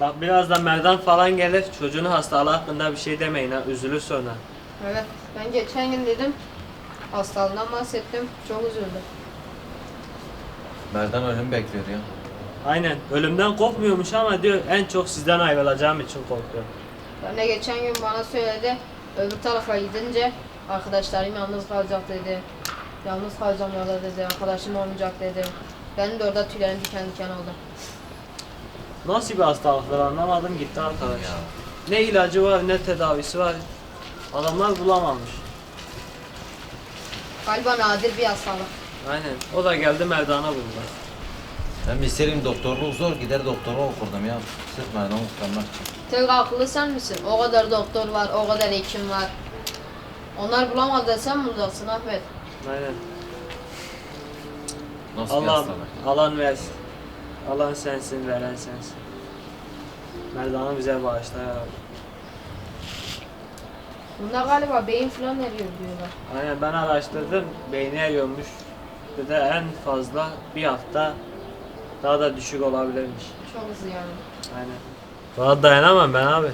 Bak birazdan Merdan falan gelir. Çocuğun hastalığı hakkında bir şey demeyin ha. Üzülür sonra. Evet. Ben geçen gün dedim. Hastalığından bahsettim. Çok üzüldüm. Merdan ölüm bekliyor ya. Aynen. Ölümden korkmuyormuş ama diyor en çok sizden ayrılacağım için korkuyorum. Ben de geçen gün bana söyledi. Öbür tarafa gidince arkadaşlarım yalnız kalacak dedi. Yalnız kalacağım orada dedi. Arkadaşım olmayacak dedi. Benim de orada tüylerim diken diken oldu. Nasıl bir hastalıktır anlamadım gitti arkadaş. Ne ilacı var ne tedavisi var. Adamlar bulamamış. Galiba nadir bir hastalık. Aynen. O da geldi Merdan'a buldu. Ben bilseydim doktorluk zor gider doktora okurdum ya. Sırf Merdan'ı kurtarmak için. Tek akıllı sen misin? O kadar doktor var, o kadar hekim var. Onlar bulamadı sen bulacaksın Ahmet. Aynen. Nasıl bir Allah hastalık? alan versin. Alan sensin, veren sensin. Merdan'ı bize bağışla ya. Rabbi. Bunda galiba beyin falan eriyor diyorlar. Aynen ben araştırdım. Beyni eriyormuş. Bir de en fazla bir hafta daha da düşük olabilirmiş. Çok hızlı yani. Aynen. Daha dayanamam ben abi.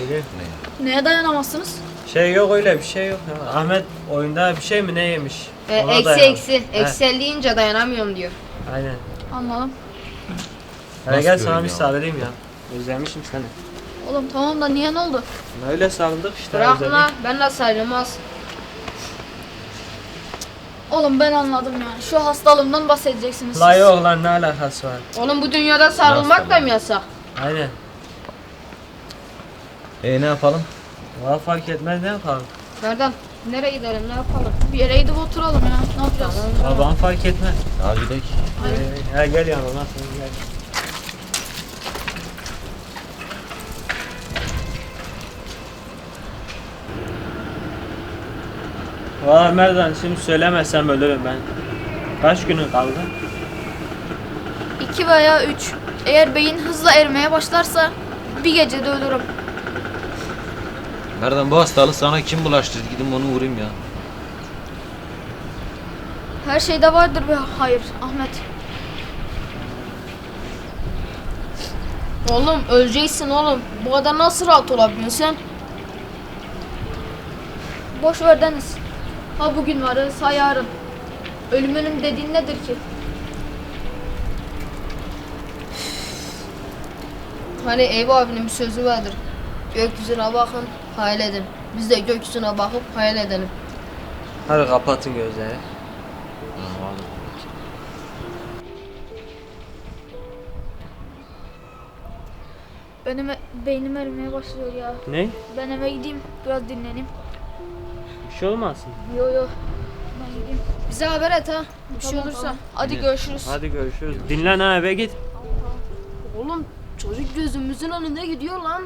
Yürü. Neye dayanamazsınız? Şey yok öyle bir şey yok. ya. Ahmet oyunda bir şey mi ne yemiş? E, Ona eksi dayanamam. eksi. He, Eksi deyince dayanamıyorum diyor. Aynen. Anladım. Hadi Nasıl gel sana bir ya? sarılayım ya. Özlemişim seni. Oğlum tamam da niye ne oldu? Öyle sarıldık işte. Bırak özledik. lan ben de sayılmaz. Oğlum ben anladım yani. Şu hastalığımdan bahsedeceksiniz La siz. yok lan ne alakası var? Oğlum bu dünyada sarılmak da mı yasak? Aynen. E ne yapalım? Valla fark etmez ne yapalım? Nereden? Nereye gidelim ne yapalım? Bir yere gidip oturalım ya. Ne yapacağız? Babam fark etmez. Hadi gidelim. Ee, ya gel yanıma sen gel. Valla Merdan şimdi söylemesem ölürüm ben. Kaç günün kaldı? İki veya üç. Eğer beyin hızla erimeye başlarsa bir gecede ölürüm. Merdan bu hastalığı sana kim bulaştırdı? Gidin onu vurayım ya. Her şeyde vardır bir hayır Ahmet. Oğlum öleceksin oğlum. Bu kadar nasıl rahat olabiliyorsun sen? Boş ver Deniz. Ha bugün varız ha yarın. Ölüm ölüm dediğin nedir ki? Hani Eyüp abinin bir sözü vardır. Gökyüzüne bakın, hayal edin. Biz de gökyüzüne bakıp hayal edelim. Hadi kapatın gözleri. Benim e- beynim erimeye başlıyor ya. Ne? Ben eve gideyim biraz dinleneyim. Bir şey olmasın. Yo yo. Ben gideyim. Bize haber et ha. Bir şey Tamam, olursa. tamam. Hadi görüşürüz. Hadi görüşürüz. Dinlen ha eve git. Oğlum çocuk gözümüzün önünde gidiyor lan.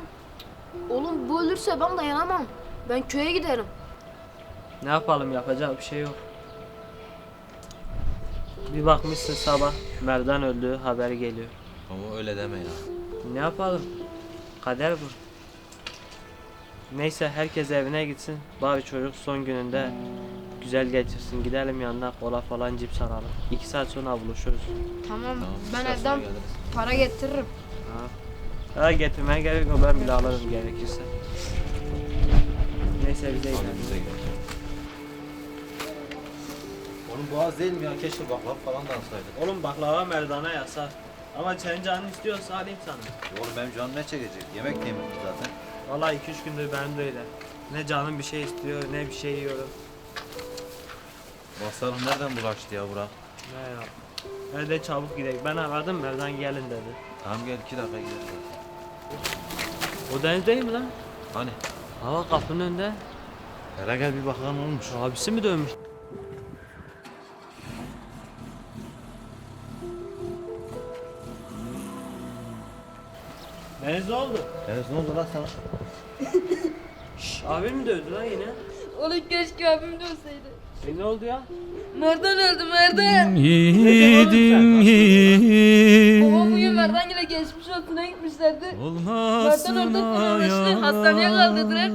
Oğlum bu ölürse ben dayanamam. Ben köye giderim. Ne yapalım yapacak bir şey yok. Bir bakmışsın sabah Merdan öldü haber geliyor. Ama öyle deme ya. Ne yapalım? Kader bu. Neyse herkes evine gitsin. Bari çocuk son gününde güzel geçirsin. Gidelim yanına kola falan cips alalım. İki saat sonra buluşuruz. Tamam. Tamam, ben biraz sonra evden geliriz. para getiririm. Ha. Ha getirmeye gerek yok ben bile alırım gerekirse. Neyse bize gidelim. bize gidelim. Oğlum boğaz değil mi ya? Keşke baklava falan da alsaydık. Oğlum baklava Merdan'a yasak. Ama senin canın istiyorsa alayım sana. Oğlum benim canım ne çekecek? Yemek de yemedim zaten. Vallahi 2-3 gündür benim de öyle. Ne canım bir şey istiyor ne bir şey yiyorum. Bu hastalık nereden bulaştı ya Burak? Ne ya? Hadi çabuk gidelim. Ben aradım Merdan gelin dedi. Tamam gel iki dakika gidelim. O deniz değil mi lan? Hani? Hava kapının önünde. Hele gel bir bakalım olmuş. Abisi mi dönmüş? Deniz ne oldu? Deniz ne oldu lan sana? Şş, abim mi dövdü lan yine? Oğlum keşke abim olsaydı. E ne oldu ya? Merdan öldü Merdan. Yiğidim Babam bugün Merdan ile geçmiş altına gitmişlerdi. Merdan öldü anlaştı. Hastaneye kaldırdılar.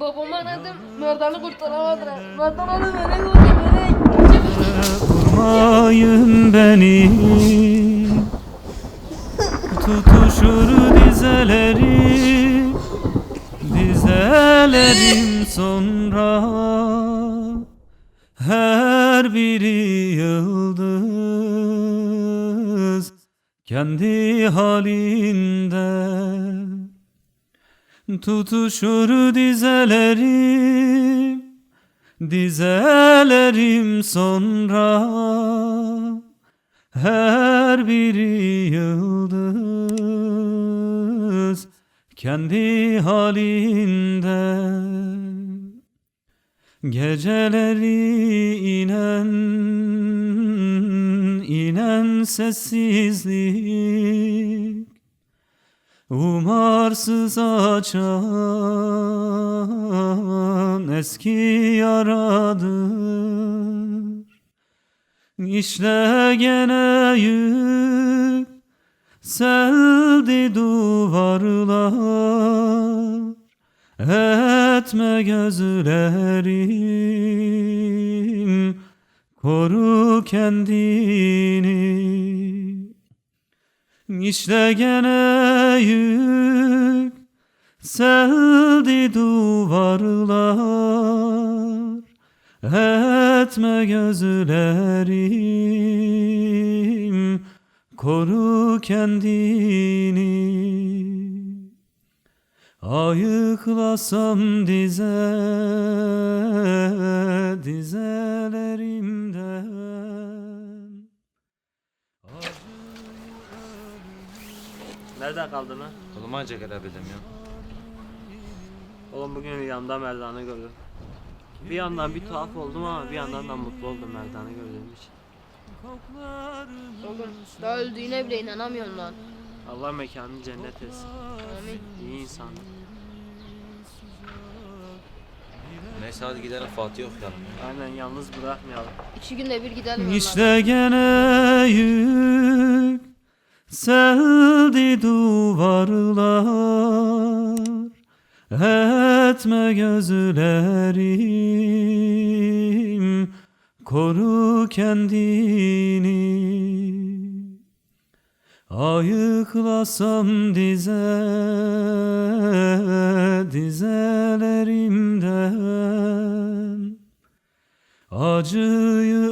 Babamı aradım. Merdan'ı kurtaramadılar. Merdan oğlum melek oldu melek. Vurmayın beni Tutuşur dizelerim Dizelerim sonra Biri yıldız Kendi halinde Tutuşur dizelerim Dizelerim sonra Her biri yıldız Kendi halinde Geceleri inen inen sessizlik Umarsız açan eski yaradır. İşte gene yük seldi duvarlar Etme gözlerim Koru kendini. İşte gene yük Seldi duvarlar. Etme gözlerim Koru kendini Ayıklasam dize dizelerimden Nerede kaldın lan? Oğlum anca gelebildim ya. Oğlum bugün rüyamda Merdan'ı gördüm. Bir yandan bir tuhaf oldum ama bir yandan da mutlu oldum Merdan'ı gördüğüm için. Oğlum daha öldüğüne bile inanamıyorum lan. Allah mekanını cennet etsin. Amin. İyi insan. Neyse hadi gidelim Fatih okuyalım. Aynen yalnız bırakmayalım. İki günde bir gidelim. İşte gene yük seldi duvarlar Etme gözlerim koru kendini Ayıklasam dize dizelerimden Acıyı